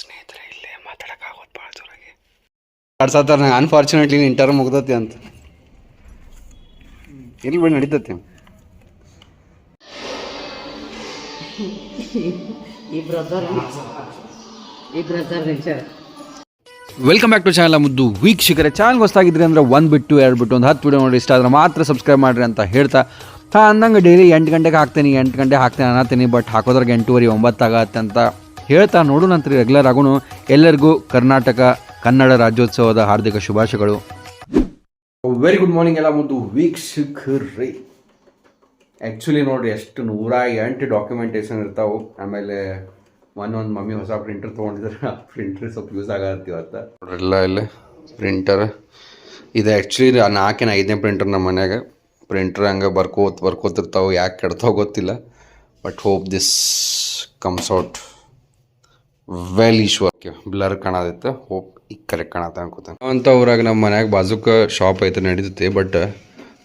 ಸ್ನೇಹಿತರೆ ಇಲ್ಲೇ ಮಾತಾಡೋಕ್ಕಾಗೋದು ಭಾಳ ಜೋರಾಗಿ. ಕಾಡ್ಸತ್ತಾರ ನಂಗೆ ಅನ್ಫಾರ್ಚುನೇಟ್ಲಿ ಇಂಟರ್ ಮುಗ್ದತಿ ಅಂತ. ಇಲ್ಲಿ ಬಿಡಿ ನಡೀತತಿ? ಈ ಬ್ರದರ್ ಈ ಬ್ರದರ್ ನಿಜ ವೆಲ್ಕಮ್ ಬ್ಯಾಕ್ ಟು ಚಾನಲ್ ಮುದ್ದು ವೀಕ್ಷಕರ ಚಾನಲ್ ಹೊಸ್ತಾಗಿದ್ರಿ ಅಂದ್ರೆ ಒಂದು ಬಿಟ್ಟು ಎರಡು ಬಿಟ್ಟು ಒಂದು ಹತ್ತು ವಿಡಿಯೋ ನೋಡಿ ಇಷ್ಟ ಆದ್ರೆ ಮಾತ್ರ ಸಬ್ಸ್ಕ್ರೈಬ್ ಮಾಡ್ರಿ ಅಂತ ಹೇಳ್ತಾ. ಹಾಂ ಅಂದಂಗೆ ಡೈಲಿ ಎಂಟು ಗಂಟೆಗೆ ಹಾಕ್ತೀನಿ ಎಂಟು ಗಂಟೆಗೆ ಹಾಕ್ತೀನಿ ಅನ್ನತೀನಿ ಬಟ್ ಹಾಕೋದ್ರಾಗ ಎಂಟೂವರೆ ಒಂಬತ್ತಾಗತ್ತೆ ಅಂತ. ಹೇಳ್ತಾ ನಂತರ ರೆಗ್ಯುಲರ್ ಆಗೋಣ ಎಲ್ಲರಿಗೂ ಕರ್ನಾಟಕ ಕನ್ನಡ ರಾಜ್ಯೋತ್ಸವದ ಹಾರ್ದಿಕ ಶುಭಾಶಯಗಳು. ವೆರಿ ಗುಡ್ ಮಾರ್ನಿಂಗ್ ಎಲ್ಲ ಒಂದು ವೀಕ್ಷಕರಿ. ಆ್ಯಕ್ಚುಲಿ ನೋಡಿರಿ ಎಷ್ಟು ನೂರ ಎಂಟು ಡಾಕ್ಯುಮೆಂಟೇಶನ್ ಇರ್ತಾವೆ. ಆಮೇಲೆ ಒಂದು ಮಮ್ಮಿ ಹೊಸ ಪ್ರಿಂಟರ್ ತೊಗೊಂಡಿದ್ರೆ. ಪ್ರಿಂಟರ್ ಸ್ವಲ್ಪ ಯೂಸ್ ಆಗತ್ತೆ ಅಂತ ನೋಡ್ರಿಲ್ಲ ಇಲ್ಲಿ ಪ್ರಿಂಟರ್ ಇದು ಆ್ಯಕ್ಚುಲಿ ನಾಲ್ಕಿನ ಐದನೇ ಪ್ರಿಂಟರ್ ನಮ್ಮ ಮನ್ಯಾಗ. ಪ್ರಿಂಟರ್ ಹಂಗೆ ಬರ್ಕೋತ್ ಬರ್ಕೋತಿರ್ತಾವೆ ಯಾಕೆ ಕೆಡ್ತಾವೆ ಗೊತ್ತಿಲ್ಲ. But hope this comes out well Ishwar blur ಕಾಣದಿತ್ತು. Hope ಈಗ ಕರೆಕ್ಟ್ ಕಾಣತ್ತ ಅನ್ಕೋತಾನೆ. ಅಂತ ಊರಾಗ ನಮ್ಮ ಮನ್ಯಾಗ ಬಾಜುಕ ಶಾಪ್ ಐತೆ ನಡೀತೈತಿ ಬಟ್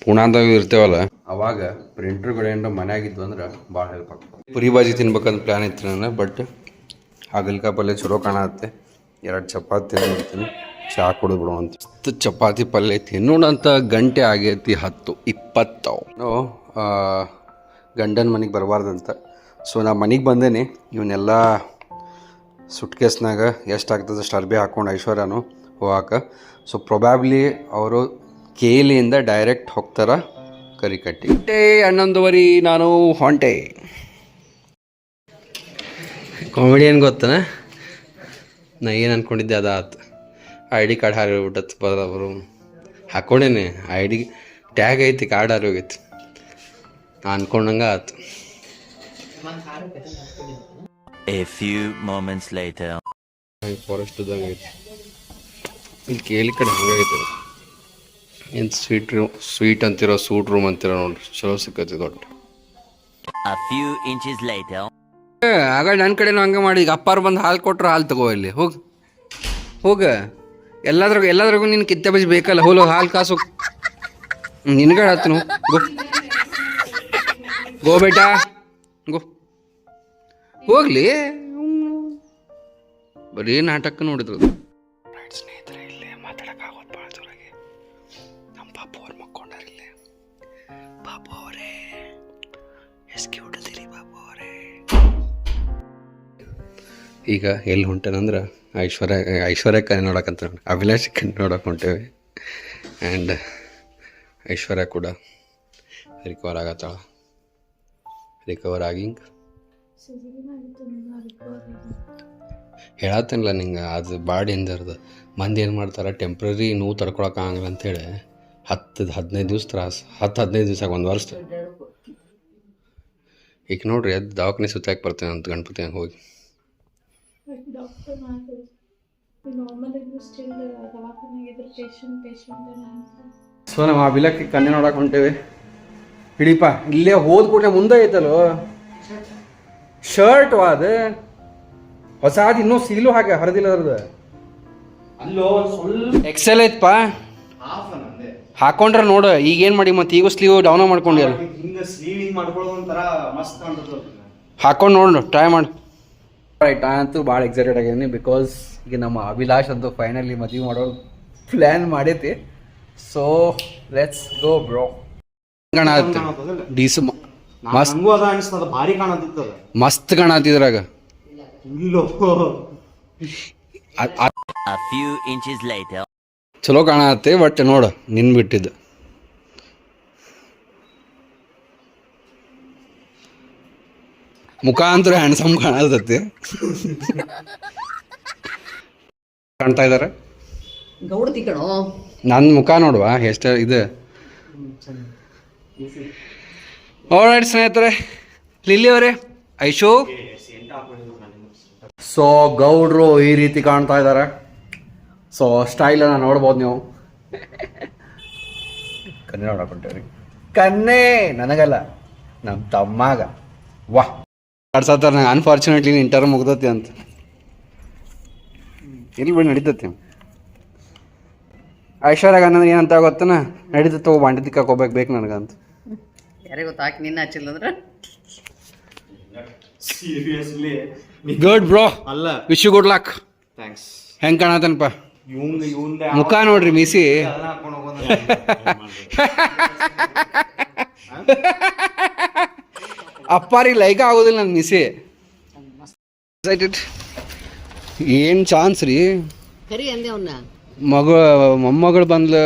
ಪುಣಾದಾಗ ಇರ್ತೇವಲ್ಲ, ಅವಾಗ ಪ್ರಿಂಟರ್ಗಳು ಏನಾರ ಮನ್ಯಾಗಿದ್ವು ಅಂದ್ರೆ ಭಾಳ ಹೆಲ್ಪ್ ಆಗ್ತದೆ. ಪುರಿ ಬಾಜಿ ತಿನ್ಬೇಕಂತ ಪ್ಲ್ಯಾನ್ ಇತ್ತು ನಾನು ಬಟ್ ಹಾಗಲ್ಕಾಯಿ ಪಲ್ಯ ಚಲೋ ಕಾಣತ್ತೆ. ಎರಡು ಚಪಾತಿ ತಿನ್ಬಿಡ್ತೀನಿ ಚಹಾ ಕುಡಿದ್ಬಿಡು ಅಂತ. ಚಪಾತಿ ಪಲ್ಯ ತಿನ್ನೋಣಂತ ಗಂಟೆ ಆಗೈತಿ ಹತ್ತು, ಇಪ್ಪತ್ತು. ಗಂಡನ ಮನೆಗೆ ಬರಬಾರ್ದಂತ. ಸೊ ನಾ ಮನೆಗೆ ಬಂದೇನೆ. ಇವನ್ನೆಲ್ಲ ಸುಟ್ಕೇಸ್ನಾಗ ಎಷ್ಟು ಆಗ್ತದೆ ಅಷ್ಟು ಅರ್ಬಿ ಹಾಕ್ಕೊಂಡು ಐಶ್ವರ್ಯನು ಹೋಗಾಕ. ಸೊ ಪ್ರೊಬ್ಯಾಬ್ಲಿ ಅವರು ಕೇಲಿಯಿಂದ ಡೈರೆಕ್ಟ್ ಹೋಗ್ತಾರ ಕರಿಕಟ್ಟಿ. ಟೇ ಹನ್ನೊಂದುವರಿ ನಾನು ಹೊಂಟೆ. ಕಾಮಿಡಿ ಏನು ಗೊತ್ತನ? ನಾ ಏನು ಅಂದ್ಕೊಂಡಿದ್ದೆ ಅದ ಆತು ಐ ಡಿ ಕಾರ್ಡ್ ಹಾರಿಬಿಟ್ಟತ್ ಬರೋರು ಹಾಕ್ಕೊಂಡೇನೆ ಐ ಡಿ ಟ್ಯಾಗ್ ಐತಿ ಕಾರ್ಡ್ ಹಾರಿ ನಾ ಅನ್ಕೊಂಡಂಗೆ ಆತು. A few moments later. Forest ಇದ್ದಂಗೆ ಐತಿ. ಇಲ್ಲಿ ಕೇಳಿ ಕಡೆ ಹಂಗಾಗೈತೆ ಏನು ಸ್ವೀಟ್ ರೂಮ್ ಸ್ವೀಟ್ ಅಂತಿರೋ ಸೂಟ್ ರೂಮ್ ಅಂತಿರೋ ನೋಡ್ರಿ. ಚಲೋ ಸಿಕ್ಕತಿ ದೊಡ್ಡ. A few inches later. ಆಗ ನನ್ನ ಕಡೆನೂ ಹಂಗೆ ಮಾಡಿ. ಈಗ ಅಪ್ಪಾರು ಬಂದು ಹಾಲು ಕೊಟ್ರೆ ಹಾಲು ತಗೋ ಇಲ್ಲಿ. ಹೋಗಿ. ಹೋಗ. ಎಲ್ಲದ್ರಾಗ ಎಲ್ಲದ್ರಾಗೂ ನಿನ್ನ ಕಿತ್ತೆ ಬಜಿ ಬೇಕಲ್ಲ. ಹೋಲೋ ಹಾಲು ಕಾಸು. ನಿನ್ಗಡೆ ಹತ್ತನು ಗೋ ಗೋ ಬೇಟಾ. ಗೋ. ಹೋಗ್ಲಿ. ಬರೀ ನಾಟಕ ನೋಡಿದ್ರು. ಸ್ನೇಹಿತರೆ ಇಲ್ಲೇ ಮಾತಾಡೋಕ್ಕಾಗೋದು ಭಾಳ ಜೋರಾಗಿ ನಮ್ಮ ಪಾಪು ಅವ್ರು ಮಕ್ಕೊಂಡಾರ ಇಲ್ಲೇ. ಪಾಪು ಅವರೇ ಎಸ್ಕಿ ಅದೀರಿ ಪಾಪು ಅವರೇ. ಈಗ ಎಲ್ಲಿ ಹೊಂಟೇನಂದ್ರೆ ಐಶ್ವರ್ಯ ಐಶ್ವರ್ಯ ಕಣ್ಣು ನೋಡಕ್ಕಂತ ಅಭಿಲಾಷ್ ಕಣ್ಣು ನೋಡೋಕೆ ಹೊಂಟೇವೆ. ಆ್ಯಂಡ್ ಐಶ್ವರ್ಯ ಕೂಡ ರಿಕವರ್ ಆಗತ್ತಾಳ. ರಿಕವರ್ ಆಗಿ ಹೇಳತ್ತೇನಲ್ಲ ನಿಂಗೆ, ಅದು ಬಾಡಿ ಎಂದರ್ದು ಮಂದಿ ಏನು ಮಾಡ್ತಾರೆ ಟೆಂಪ್ರರಿ ನೋವು ತಡ್ಕೊಳಕ್ಕಾಗಲ್ಲ ಅಂತೇಳಿ ಹತ್ತು ಹದಿನೈದು ದಿವ್ಸ ತ್ರಾಸು, ಹತ್ತು ಹದಿನೈದು ದಿವ್ಸ ಒಂದು ವರ್ಷ. ಈಗ ನೋಡ್ರಿ ಅದು ದವಾಖಾನೆ ಸುತ್ತಾಕ್ ಬರ್ತೇನೆ ಅಂತ ಗಣಪತಿ ಹಂಗೆ ಸೊ ನಾವು ಆ ಬಿಲಕ್ಕೆ ಕಣ್ಣೆ ನೋಡಕ್ಕೆ ಹೊಂಟೇವಿ. ಹಿಡಿಪ, ಇಲ್ಲೇ ಹೋದ ಕೂಡಲೇ ಮುಂದೆ ಐತಲ್ಲೋ. ಶರ್ಟ್ ಅದ? ಹೊಸಾದ್ ಇನ್ನೂ ಸೀಲು ಹಾಗೆ ಹರಿದಿಲ್ಲ ಅದ್ರದ್ದು. ಎಕ್ಸೆಲ್ ಐತಪ್ಪ. ಹಾಕೊಂಡ್ರೆ ನೋಡು ಈಗ ಏನು ಮಾಡಿ ಮತ್ತೆ ಈಗ ಸ್ಲೀವ್ ಡೌನ್ ಮಾಡ್ಕೊಂಡಿರಲ್ಲ ಹಿಂಗ ಸ್ಲೀವಿಂಗ್ ಮಾಡ್ಕೊಳ್ಳೋದು ಒಂಥರ ಮಸ್ತ್ ಕಾಣ್ತದ ಹಾಕೊಂಡು ನೋಡು ಟ್ರೈ ಮಾಡು. ರೈಟ್ ಅಂತೂ ಭಾಳ ಎಕ್ಸೈಟೆಡ್ ಆಗಿದ್ದೀನಿ ಬಿಕಾಸ್ ಈಗ ನಮ್ಮ ಅಭಿಲಾಷ್ ಅಂತೂ ಫೈನಲಿ ಮದುವೆ ಮಾಡೋ ಪ್ಲ್ಯಾನ್ ಮಾಡೈತಿ ಸೊ ಲೆಟ್ಸ್ ಗೋ ಬ್ರೋ ಡಿಸು ಡೀಸ್ ಮಸ್ತ್ ಕಾಣತಿದ್ರಾಗ ಅದ ಅನಿಸ್ತದ ಭಾರಿ ಕಾಣತಿತ್ತದ ಮಸ್ತ್ ಕಾಣತ್ತಿದ್ರಾಗ. ಇಲ್ಲೋ. ಅದ್- ಅದ್ A few inches later. ಚಲೋ ಕಾಣತ್ತೆ ಬಟ್ ನೋಡು ನಿನ್ ಬಿಟ್ಟಿದ್ದು. ಮುಖಾಂತರ ಹ್ಯಾಂಡ್ಸಮ್ ಕಾಣತತಿ ಕಾಣ್ತಾ ಇದಾರೆ? ನನ್ ಕಣೋ. ನನ್ನ ಮುಖ ನೋಡುವ ಎಷ್ಟ ಇದು? ಓರೈಟ್ ಸ್ನೇಹಿತರೆ ಲಿಲ್ಲಿ ಅವರೇ ಐಶು. ಸೊ ಗೌಡ್ರು ಈ ರೀತಿ ಕಾಣ್ತಾ ಇದ್ದಾರೆ. ಸೊ ಸ್ಟೈಲನ್ನು ನೋಡ್ಬೋದು ನೀವು. ಕನ್ನೆ ನೋಡಕೊಂಡೇವ್ರಿ ಕನ್ನೆ ನನಗಲ್ಲ ನಮ್ಮ ತಮ್ಮಾಗ. ವಾಹ್ ಕಾಡ್ಸತ್ತಾರ ನಂಗೆ ಅನ್ಫಾರ್ಚುನೇಟ್ಲಿ ಇಂಟರ್ ಮುಗ್ದತಿ ಅಂತ. ಇಲ್ಲಿ ಬಿಡಿ ನಡೀತತಿ. ಐಶ್ವರ್ಯ ಅನ್ನೋದು ಏನಂತ ಗೊತ್ತನ? ನಡೀತೈತೆ ತಗೋ ಬಾಂಡಿ ಹೋಗ್ಬೇಕು ಬೇಕು ನನಗಂತ. ಯಾರಿಗೆ ಗೊತ್ತಾಕಿ ನಿನ್ನ ಹಚ್ಚಿಲ್ಲ ಅಂದ್ರೆ? ಸೀರಿಯಸ್ಲಿ ಗುಡ್ ಬ್ರೋ ಅಲ್ಲ. Wish you good luck thanks ಹೆಂಗ್ ಕಾಣತನಪ್ಪ? ಇವಂಗ ಇವಂದ ಮುಖ ನೋಡ್ರಿ ಮೀಸಿ. ಅಪ್ಪ ರೀ ಅಪ್ಪಾರಿ ಲೈಕ್ ಆಗೋದಿಲ್ಲ ನನ್ನ ಮೀಸಿ. ಎಕ್ಸೈಟೆಡ್ ಏನು ಚಾನ್ಸ್ ರೀ? ಕರಿ ಅಂದೆ ಅವನ್ನ ಮಗ ಮೊಮ್ಮಗಳು ಬಂದ್ಲು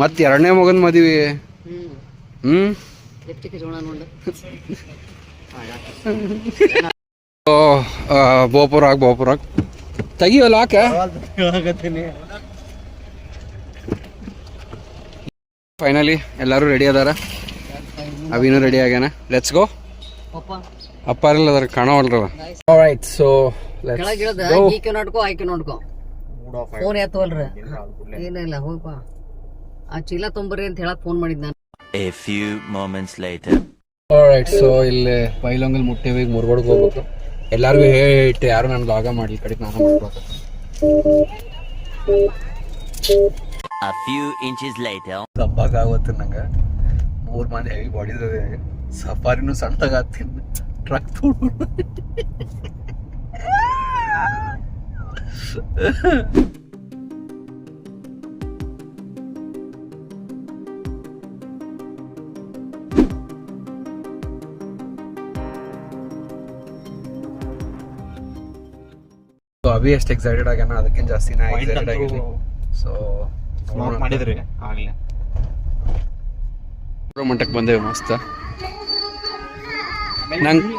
ಮತ್ತೆ ಎರಡನೇ ಮಗನ ಮದುವೆ. ಹ್ಞೂ ತೆಗಿಯೋಲ್ಲ ಯಾಕೆ ಫೈನಲಿ ಎಲ್ಲರೂ ರೆಡಿ ಅದಾರ? ಅವಿನೂ ರೆಡಿ ಆಗ್ಯಾನ. ಲೆಟ್ಸ್ ಗೋ ಅಪ್ಪ. ಅಪ್ಪಾರೆಲ್ಲ ಅದಾರ ಸೊ ಈಕೆ ನೋಡ್ಕೋ ಆಯ್ಕೆ ನೋಡ್ಕೋ. ಫೋನ್ ಎತ್ತವಲ್ರ? ಏನಿಲ್ಲ ಹೋಗಪ್ಪ ಆ ಚೀಲ ತೊಂಬರ್ರಿ ಅಂತ ಹೇಳಕ್ ಫೋನ್ ಮಾಡಿದ್ ನಾನು. A few moments later. Right so ಇಲ್ಲಿ ಬೈಲೊಂಗಲ್ ಮುಟ್ಟೇವಿ ಮುರ್ಗೋಡ್ಗೆ ಹೋಗ್ಬೇಕು. ಎಲ್ಲಾರ್ಗು ಹೇಳಿಟ್ಟು ಯಾರು ನಾನು ಲಾಗ ಮಾಡಿ ಈ ಕಡೆ ನಾನು ಮಾಡ್ಬೇಕು A few inches later. ದಬ್ಬಾಗ ಆಗುತ್ತೆ ನಂಗೆ. ಮೂರು ಮಂದಿ ಹೆವಿ ಬಾಡಿ ಸಫಾರಿನೂ ಸಣ್ಣದಾಗ ಆಗ್ತೀನಿ ಟ್ರಕ್ ತೋಡು. ಅಭಿ ಎಷ್ಟು ಎಕ್ಸೈಟೆಡ್ ಆಗ್ಯಾನ ಅದಕ್ಕಿಂತ ಜಾಸ್ತಿ ನಾ ಎಕ್ಸೈಟೆಡ್ ಆಗಿದ್ದೀನಿ ಸೊ ಮಾಡಿದ್ರಿ ಆಗಲೇ. ಮಟ್ಟಕ್ಕೆ ಬಂದೇವೆ ಮಸ್ತ್. ನಂಗೆ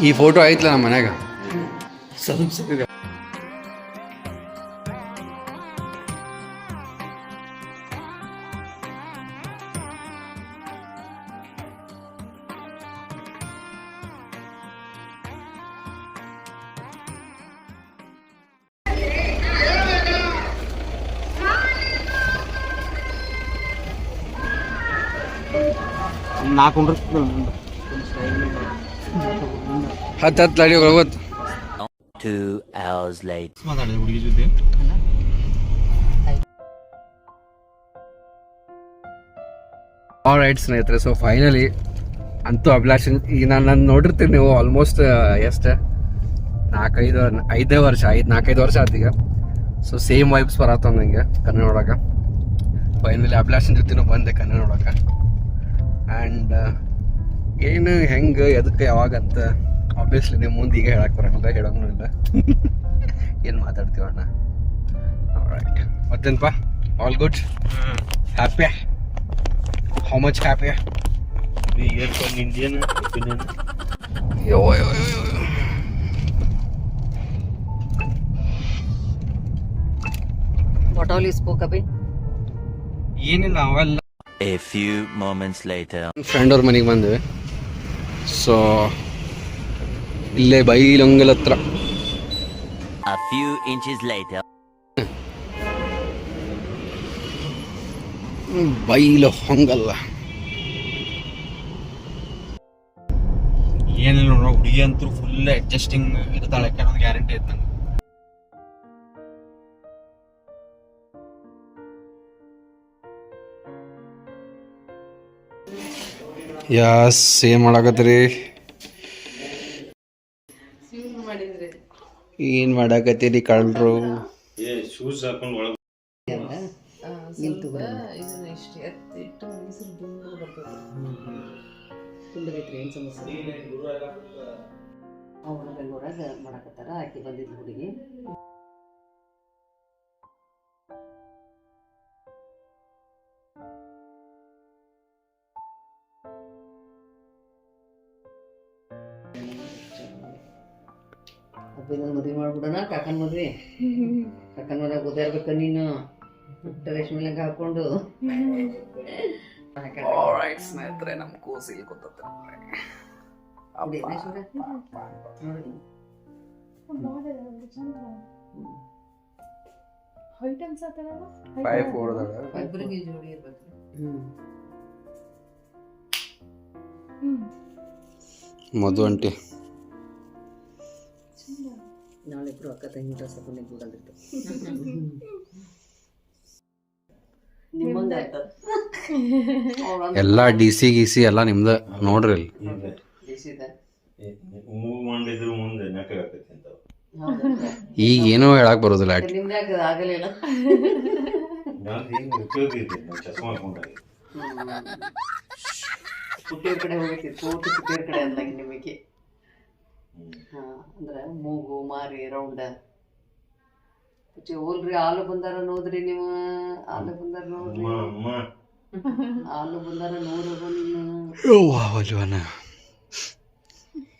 ಈ ಫೋಟೋ ಐತ್ಲ ನಮ್ಮ ಮನ್ಯಾಗ? ನಾಲ್ಕು ಹತ್ತು ಹತ್ತು ಲಾಡಿ ಹೋಗ್ಬೋದು Two hours later. ಮಾತಾಡಿದೆ ಹುಡುಗಿ ಜೊತೆ. ರೈಟ್ ಸ್ನೇಹಿತರೆ ಸೊ ಫೈನಲಿ ಅಂತೂ ಅಭಿಲಾಷ್ ಈಗ ನಾನು ನಾನು ನೋಡಿರ್ತೀನಿ ನೀವು ಆಲ್ಮೋಸ್ಟ್ ಎಷ್ಟು? ನಾಲ್ಕೈದು ಐದೇ ವರ್ಷ ಐದು ನಾಲ್ಕೈದು ವರ್ಷ ಆಯ್ತು ಈಗ. ಸೊ ಸೇಮ್ ವೈಬ್ಸ್ ಬರತ್ತ ನನಗೆ ಕನ್ನಡ ನೋಡಕ್ಕೆ ಫೈನಲಿ ಅಭಿಲಾಷನ್ ಜೊತೆನೂ ಬಂದೆ ಕನ್ನಡ ನೋಡಕ್ಕೆ ಆ್ಯಂಡ್ ಏನು ಹೆಂಗೆ ಎದಕ್ಕೆ ಯಾವಾಗ ಅಂತ ಆಬ್ವಿಯಸ್ಲಿ ನಿಮ್ಮ ಮುಂದೆ ಈಗ ಹೇಳಕ್ ಬರೋಂಗಿಲ್ಲ ಹೇಳೋಂಗೂ ಇಲ್ಲ. ಏನು ಮಾತಾಡ್ತೀವಣ್ಣ ರೈಟ್ ಮತ್ತೇನಪ್ಪ all good happy how much happy earphone Indian opinion what all you spoke ಅಬಿ ಏನಿಲ್ಲ ಅವೆಲ್ಲ A few moments later. Friend ಅವ್ರ ಮನೆಗೆ ಬಂದ್ವಿ ಸೊ ಇಲ್ಲೇ ಬೈಲೊಂಗಲ್ ಹತ್ರ A few inches later. ಬೈಲು ಹೊಂಗಲ್ಲ ಏನಿಲ್ಲ ನೋಡೋ ಹುಡುಗಿ ಅಂತೂ ಫುಲ್ ಅಡ್ಜಸ್ಟಿಂಗ್ ಇರ್ತಾಳೆ ಅನ್ನೋದು ಗ್ಯಾರಂಟಿ ಐತೆ ನಂಗೆ ಯಾಸ್ ಏನ್ ಮಾಡಾಕತ್ರಿ ಏನ್ ಮಾಡಾಕತ್ತೀರಿ ಏನು ಸಮಸ್ಯೆ ಕಳ್ಳರು ಬೆಂಗಳೂರಾಗ ಮಾಡಕತ್ತಾರ ಆಕಿ ಬಂದಿದ್ಲು ಹುಡುಗಿ ಅಬ್ಬಿನ ಮದ್ವೆ ಮಾಡ್ಬಿಡೋಣ ಕಾಕನ ಮದ್ವೆ. ಕಾಕನ ಮದ್ವೆ ಓದಾ ಇರ್ಬೇಕ ನೀನು. ಟೆರೇಸ್ ಮೇಲೆ ಹಾಕೊಂಡು. ಸ್ನೇಹಿತರೆ ನಮ್ ಕೂಸಿಗೆ. ಹೈಟ್ ಅನ್ಸತ್ತಲ್ಲ ಫೈವ್ ಫೋರ್ ಜೋಡಿ ಇರ್ಬೇಕು. ಹ್ಮ್. ಮಧು ಅಂಟಿ ಇಬ್ರು ಅಕ್ಕ ತಂಗಿ ಡ್ರೆಸ್ ಹಾಕೊಂಡು ನಿಮ್ಮಂಗ ಎಲ್ಲ ಡಿ ಸಿ ಗಿ ಸಿ ಎಲ್ಲ ನಿಮ್ದ. ನೋಡ್ರಿ ಇಲ್ಲಿ. ಮೂವ್ ಮಾಡಿದ್ರು ಮುಂದೆ ನೆಟ್ಟಗೆ ಆಗ್ತೈತಿ ಅಂತ ಈಗ ಏನೂ ಹೇಳಕ್ ಬರೋದಿಲ್ಲ. ಕಡೆ ಹೋಗ್ತಿತ್ತು ಕಡೆ ಅಂದಂಗೆ ನಿಮಗೆ. ಅಂದ್ರೆ ಮೂಗು ಮಾರಿ ರೌಂಡ. ಹೋಲ್ರಿ ಹಾಲು ಬಂದಾರ ನೋಡ್ರಿ ನೀವು ಹಾಲು ಬಂದಾರ ನೋಡ್ರಿ. ಹಾಲು ಬಂದಾರ ನೋಡ್ರಿ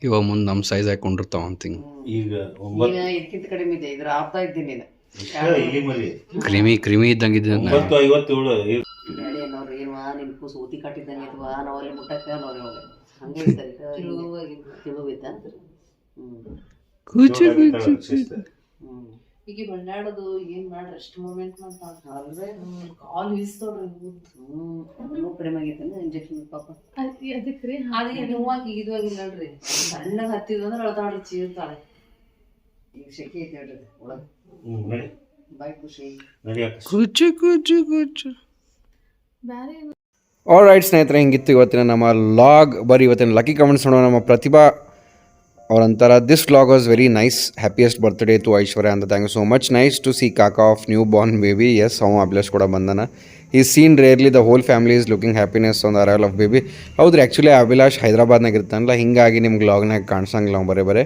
ಇವ ಮುಂದೆ ನಮ್ಮ ಸೈಜ್ ಹಾಕೊಂಡಿರ್ತಾವ ಅಂತ ಈಗ ಇದಕ್ಕಿಂತ ಕಡಿಮೆ ಇದೆ ಇದ್ರ ಆಪ್ತಾ ಇದ್ದೀನಿ ಕ್ರಿಮಿ ಕ್ರಿಮಿ ಇದ್ದಂಗಿದ್ದೆ ಇದ್ದ ನೋಡ್ರಿ ಏನ್ವಾ ನಿನ್ ಕೂಸು ಊತಿ ಕಟ್ಟಿದ್ದಾನೆ ಇದ್ವಾ ನಾವಲ್ಲಿ ಮುಟ್ಟಕ್ಕ ನೋಡಿ ಹೋಗಿ ಇದ್ದಾರೆ ತಿಳುವಿದ್ದ ಶಿಸ್ತು. ಹ್ಮ್ ಈಗ ಬಂಡಾಡೋದು ಏನ್ ಮಾಡ್ರಿ? ಅಷ್ಟು ಮೂಮೆಂಟ್ ಅಂತ ಅಲ್ವೇ? ಕಾಲ್ ಇಸ್ತೋಡ್ರಿ ನೋವು ಕಡಿಮೆ ಆಗೈತಂದ್ರೆ ಇಂಜೆಕ್ಷನ್ ಪಾಪ. ಅದಕ್ಕೆ ರೀ ಅದೇ ನೋವಾಗಿ ಇದು ಆಗಿಲ್ಲ ನೋಡ್ರಿ ಸಣ್ಣಗೆ ಹತ್ತಿದ್ವು ಅಂದ್ರೆ ಅಳ್ತಾಳ್ರಿ ಚೀರ್ತಾಳೆ. ಈಗ ಶೆಕೆ ಐತೆ ನೋಡ್ರಿ ಒಳಗೆ. ಬಾಯ್ ಖುಷಿ. ಕುಚು ಕುಚು ಕುಚು ಬ್ಯಾರೆ ಆಲ್ ರೈಟ್ ಸ್ನೇಹಿತರೆ ಹಿಂಗಿತ್ತು ಇವತ್ತಿನ ನಮ್ಮ ಲಾಗ್. ಬರೀ ಇವತ್ತಿನ ಲಕ್ಕಿ ಕಮೆಂಟ್ಸ್ ನೋಡೋ ನಮ್ಮ Prathibha ಅವರಂತರ this vlog was very nice happiest birthday to Aishwarya ಅಂತ thank you so much nice to see ಕಾಕಾ of new born baby yes ಅವ ಅಭಿಲಾಷ್ ಕೂಡ ಬಂದನ ಈ scene rarely the whole family is looking happiness on the arrival of baby ಹೌದ್ರಿ actually Abhilash ಹೈದರಾಬಾದ್ನಾಗ ಇರ್ತಾನಲ್ಲ ಹಿಂಗಾಗಿ ನಿಮ್ಗೆ ಲಾಗ್ನಾಗ ಕಾಣಿಸಂಗಿಲ್ಲ ಅವ್ನು ಬರೇ ಬರೇ.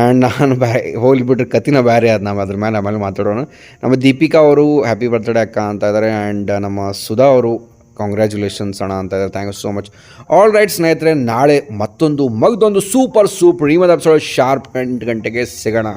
ಆ್ಯಂಡ್ ನಾನು ಬ್ಯಾ ಹೋಲ್ ಬಿಟ್ರೆ ಕತಿನ ಬ್ಯಾರೆ ಅದು ನಾವು ಅದ್ರ ಮೇಲೆ ಆಮೇಲೆ ಮಾತಾಡೋಣ. ನಮ್ಮ ದೀಪಿಕಾ ಅವರು ಹ್ಯಾಪಿ ಬರ್ತ್ಡೇ ಅಕ್ಕ ಅಂತ ಇದ್ದಾರೆ ಆ್ಯಂಡ್ ನಮ್ಮ ಸುಧಾ ಅವರು ಕಾಂಗ್ರ್ಯಾಚುಲೇಷನ್ಸ್ ಅಣ್ಣ ಅಂತ ಇದ್ದಾರೆ thank you so much all right ಸ್ನೇಹಿತರೆ, ನಾಳೆ ಮತ್ತೊಂದು ಮಗದೊಂದು ಸೂಪರ್ ಸೂಪರ್ ಈ ಎಪಿಸೋಡ್ ಶಾರ್ಪ್ ಎಂಟು ಗಂಟೆಗೆ ಸಿಗೋಣ.